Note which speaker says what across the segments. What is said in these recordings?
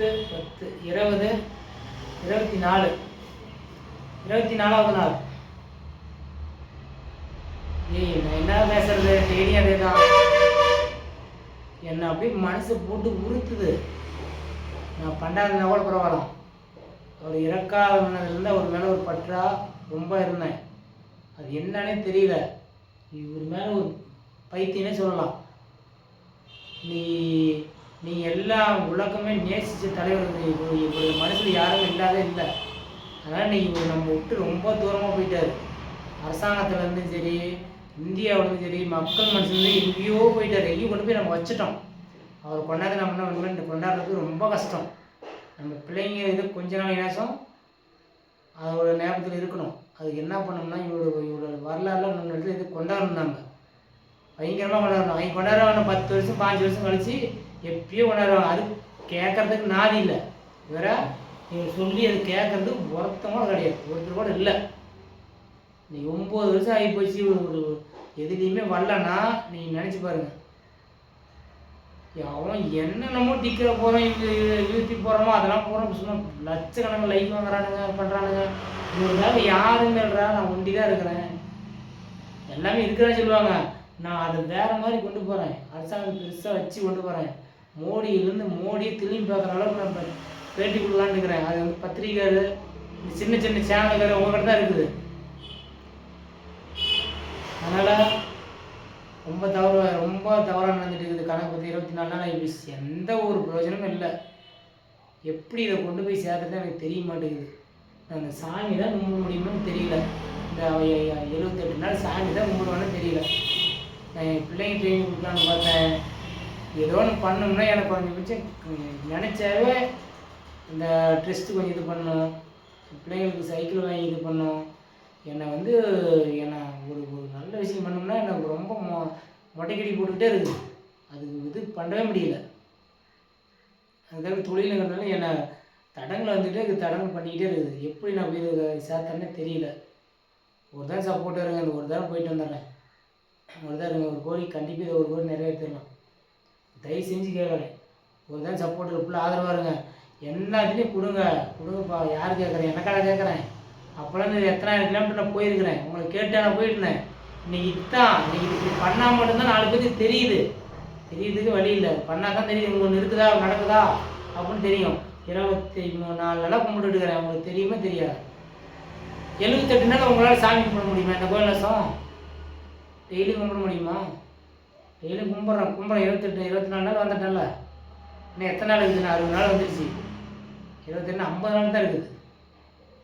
Speaker 1: பத்து பத்து இருபது இருபத்தி நாலு இருபத்தி நாலாவது நாள். ஏய் நான் என்ன பேசுறது? டெய்லி அதே தான் என்னை அப்படியே மனசு போட்டு உறுத்துது. நான் பண்டாதுனா கூட பரவாயில்ல. அவர் இறக்காததுலேருந்து அவர் மேலே ஒரு பற்றா ரொம்ப இருந்தேன். அது என்னன்னே தெரியல. இவர் மேலே ஒரு பைத்தியனே சொல்லலாம். நீ நீ எல்லா உலகமே நேசித்த தலைவர் இப்போ மனசில் யாரும் இல்லாத இல்லை. அதனால் நீ இவர் நம்ம விட்டு ரொம்ப தூரமாக போயிட்டாரு. அரசாங்கத்துலேருந்தும் சரி இந்தியாவிலேருந்து சரி மக்கள் மனசுலேருந்து எங்கேயோ போயிட்டார். எங்கேயோ கொண்டு போய் நம்ம வச்சுட்டோம். அவர் கொண்டாந்து நம்ம என்ன பண்ணணும் கொண்டாடுறது ரொம்ப கஷ்டம். நம்ம பிள்ளைங்க இது கொஞ்ச நாள் நேசம் அதோட ஞாபகத்தில் இருக்கணும். அதுக்கு என்ன பண்ணோம்னா இவரோட இவரோட வரலாறுல நம்ம இடத்துல இது கொண்டாடணும் பயங்கரமாக கொண்டாடணும் அவங்க கொண்டாடுறவங்க பத்து வருஷம் பாஞ்சு வருஷம் கழிச்சு எப்பயோ கொண்டாடுவாங்க. அது கேட்கறதுக்கு நாதி இல்லை. இவரா நீங்கள் சொல்லி அது கேட்கறது ஒருத்தவங்க கூட கிடையாது ஒருத்தர் கூட இல்லை. நீ ஒம்பது வருஷம் ஆகி போச்சு. ஒரு ஒரு எதுலேயுமே வரலன்னா நீங்கள் நினச்சி பாருங்க. அவன் என்னென்னமோ டிக்கிற போகிறோம் இங்கே இழுத்தி போகிறோமோ அதெல்லாம் போகிறோம் சொன்னால் லட்சக்கணக்கில் லைக் வாங்குறானுங்க பண்ணுறானுங்க இவருக்காக யாருமே இல்லைடா நான் ஒண்டி தான் இருக்கிறேன். எல்லாமே இருக்கிறான்னு சொல்லுவாங்க. நான் அதை வேற மாதிரி கொண்டு போகிறேன் அரசாங்கம் பெருசாக வச்சு கொண்டு போகிறேன் மோடியிலேருந்து மோடியை திரும்பி பார்க்குற அளவுக்கு நான் பேட்டி கொடுக்கலான்னு இருக்கிறேன் அது வந்து பத்திரிக்கை இந்த சின்ன சின்ன சேனல்கள் உங்கள்கிட்ட தான் இருக்குது. அதனால் ரொம்ப தவறு ரொம்ப தவறாக நடந்துட்டு இருக்குது. கணக்கு பற்றி இருபத்தி நாலு நாள் ஆகிப்போச்சு எந்த ஒரு பிரயோஜனமும் இல்லை. எப்படி இதை கொண்டு போய் சேர்த்துட்டு எனக்கு தெரிய மாட்டேங்குது. அந்த சாமி தான் கும்பிட முடியுமான்னு தெரியல. இந்த எழுபத்தெட்டு நாள் சாமி தான் கும்பிடுவானு நான் என் பிள்ளைங்க ட்ரெயின் கொடுக்கலான்னு பார்த்தேன். ஏதோ ஒன்று பண்ணோம்னா எனக்கு கொஞ்சம் மிச்சம் நினச்சாவே இந்த ட்ரெஸ்ட்டு கொஞ்சம் இது பண்ணும் பிள்ளைங்களுக்கு சைக்கிள் வாங்கி இது பண்ணும் என்னை வந்து என்னை ஒரு ஒரு நல்ல விஷயம் பண்ணோம்னா எனக்கு ரொம்ப மொ மொட்டைக்கடி போட்டுக்கிட்டே இருக்குது அது இது பண்ணவே முடியல. அதுக்காக தொழிலுங்கிறதுனால என்னை தடங்களை வந்துட்டு இது தடங்கள் பண்ணிக்கிட்டே இருக்குது. எப்படி நான் போய் இதை சேர்த்தேன்னே தெரியல. ஒரு தான் சப்போர்ட்டாக இருங்க அந்த ஒரு தடவை போயிட்டு வந்துடுறேன். ஒரு தான் ஒரு கோழி கண்டிப்பாக ஒரு கோழி நிறைவேற்றிடலாம். தயவு செஞ்சு கேட்குறேன் ஒரு தான் சப்போர்ட் ஃபுல்லாக ஆதரவாக இருங்க. எல்லாத்துலேயும் கொடுங்க. கொடுங்கப்பா. யார் கேட்குறேன் எனக்காக கேட்குறேன் அப்போல்லாம் இந்த எத்தனாயிரம் கிலோமீட்டர் நான் போயிருக்கிறேன். உங்களை கேட்டு நான் போயிருந்தேன். இன்னைக்கு இதான். இன்னைக்கு இப்படி பண்ணால் மட்டும்தான் நாலு பேருக்கு தெரியுது. தெரியுதுக்கு வழி இல்லை. பண்ணால் தான் தெரியுது உங்களுக்கு இருக்குதா? நடக்குதா? அப்படின்னு தெரியும். இருபத்தி மூணு நாலு நாளாக இருக்கிறேன். உங்களுக்கு தெரியுமே? தெரியாது. எழுபத்தெட்டு நாள் உங்களால் சாமி கும்பிட முடியுமா? இந்த கோயில் லட்சம் டெய்லி கும்பிட முடியுமா? டெய்லி கும்பிட்றேன் கும்பிட்றேன் இருபத்தெட்டு இருபத்தி நாலு நாள் வந்துட்டேன்ல. இன்னும் எத்தனை நாள் இருக்குது? அறுபது நாள் வந்துருச்சு. இருபத்தெட்டு ஐம்பது நாள் தான் இருக்குது.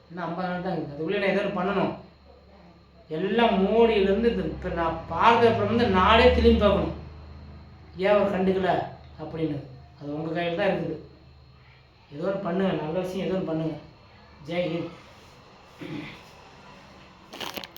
Speaker 1: இன்னும் ஐம்பது நாள் தான் இருக்குது. அதுக்குள்ளே நான் ஏதோ பண்ணணும். எல்லாம் மோடியிலேருந்து இப்போ நான் பார்க்குறப்ப வந்து திரும்பி பார்க்கணும். ஏன் அவர் கண்டுக்கல? அப்படின்னு. அது உங்கள் கையில் தான் இருக்குது. ஏதோ ஒன்று பண்ணுங்க. நல்ல விஷயம் ஏதோ ஒன்று பண்ணுங்க. ஜெய் ஹிந்த்.